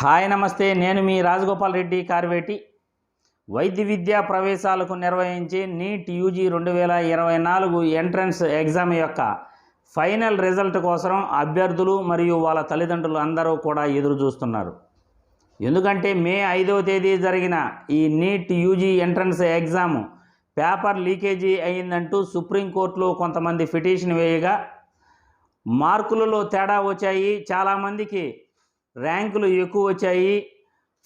Hi నమస్తే. నేను మీ రాజగోపాల్ రెడ్డి కార్వేటి. వైద్య విద్యా ప్రవేశాలకు నిర్వహించే నీట్ యూజీ రెండు వేల ఇరవై నాలుగు ఎంట్రన్స్ ఎగ్జామ్ యొక్క ఫైనల్ రిజల్ట్ కోసం అభ్యర్థులు మరియు వాళ్ళ తల్లిదండ్రులు అందరూ కూడా ఎదురు చూస్తున్నారు. ఎందుకంటే మే ఐదవ తేదీ జరిగిన ఈ NEET UG entrance exam paper leakage అయిందంటూ సుప్రీంకోర్టులో కొంతమంది పిటిషన్ వేయగా మార్కులలో తేడా వచ్చాయి. చాలామందికి ర్యాంకులు ఎక్కువ వచ్చాయి.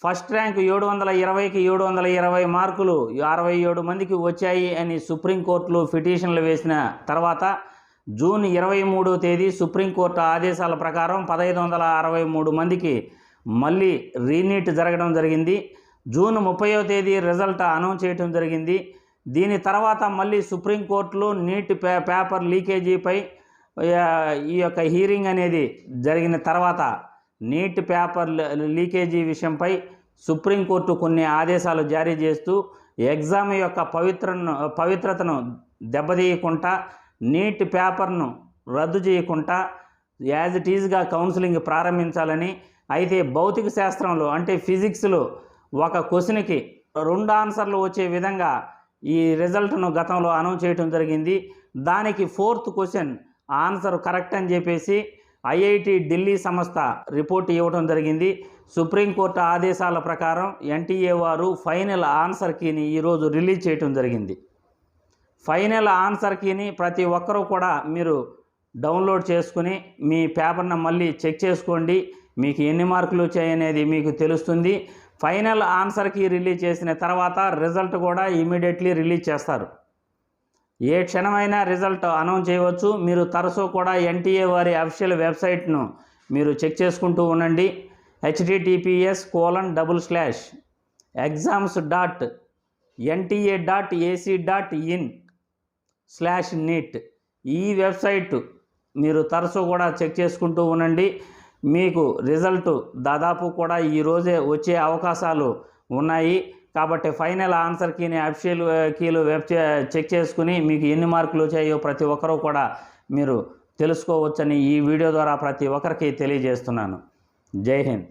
ఫస్ట్ ర్యాంక్ ఏడు వందల ఇరవైకి ఏడు వందల ఇరవై మార్కులు అరవై ఏడు మందికి వచ్చాయి అని సుప్రీంకోర్టులో పిటిషన్లు వేసిన తర్వాత జూన్ ఇరవై మూడో తేదీ సుప్రీంకోర్టు ఆదేశాల ప్రకారం పదహైదు వందల అరవై మూడు మందికి మళ్ళీ రీనీట్ జరగడం జరిగింది. జూన్ ముప్పయో తేదీ రిజల్ట్ అనౌన్స్ చేయడం జరిగింది. దీని తర్వాత మళ్ళీ సుప్రీంకోర్టులో నీట్ పే పేపర్ లీకేజీపై ఈ యొక్క హీరింగ్ అనేది జరిగిన తర్వాత నీట్ పేపర్ లీకేజీ విషయంపై సుప్రీంకోర్టు కొన్ని ఆదేశాలు జారీ చేస్తూ ఎగ్జామ్ యొక్క పవిత్రను పవిత్రతను దెబ్బతీయకుండా నీట్ పేపర్ను రద్దు చేయకుండా యాజ్ ఇట్ ఈజ్గా కౌన్సిలింగ్ ప్రారంభించాలని అయితే భౌతిక శాస్త్రంలో అంటే ఫిజిక్స్లో ఒక క్వశ్చన్కి రెండు ఆన్సర్లు వచ్చే విధంగా ఈ రిజల్ట్ను గతంలో అనౌన్స్ చేయడం జరిగింది. దానికి ఫోర్త్ క్వశ్చన్ ఆన్సర్ కరెక్ట్ అని చెప్పేసి ఐఐటి ఢిల్లీ సంస్థ రిపోర్ట్ ఇవ్వడం జరిగింది. సుప్రీంకోర్టు ఆదేశాల ప్రకారం ఎన్టీఏ వారు ఫైనల్ ఆన్సర్ కీని ఈరోజు రిలీజ్ చేయడం జరిగింది. ఫైనల్ ఆన్సర్ కీని ప్రతి ఒక్కరూ కూడా మీరు డౌన్లోడ్ చేసుకుని మీ పేపర్ను మళ్ళీ చెక్ చేసుకోండి. మీకు ఎన్ని మార్కులు వచ్చాయనేది మీకు తెలుస్తుంది. ఫైనల్ ఆన్సర్ కీ రిలీజ్ చేసిన తర్వాత రిజల్ట్ కూడా ఇమీడియట్లీ రిలీజ్ చేస్తారు. ఏ క్షణమైనా రిజల్ట్ అనౌన్స్ చేయవచ్చు. మీరు తరచూ కూడా ఎన్టీఏ వారి అఫీషియల్ వెబ్సైట్ను మీరు చెక్ చేసుకుంటూ ఉండండి. HTTPS colon double slash exams dot NTA dot AC dot in slash NEET ఈ వెబ్సైట్ మీరు తరచూ కూడా చెక్ చేసుకుంటూ ఉండండి. మీకు రిజల్ట్ దాదాపు కూడా ఈరోజే వచ్చే అవకాశాలు ఉన్నాయి. కాబట్టి ఫైనల్ ఆన్సర్ కీని అఫిషియల్ కీలు వెబ్ చెక్ చేసుకుని మీకు ఎన్ని మార్కులు వచ్చాయో ప్రతి ఒక్కరూ కూడా మీరు తెలుసుకోవచ్చని ఈ వీడియో ద్వారా ప్రతి ఒక్కరికి తెలియజేస్తున్నాను. జై హింద్.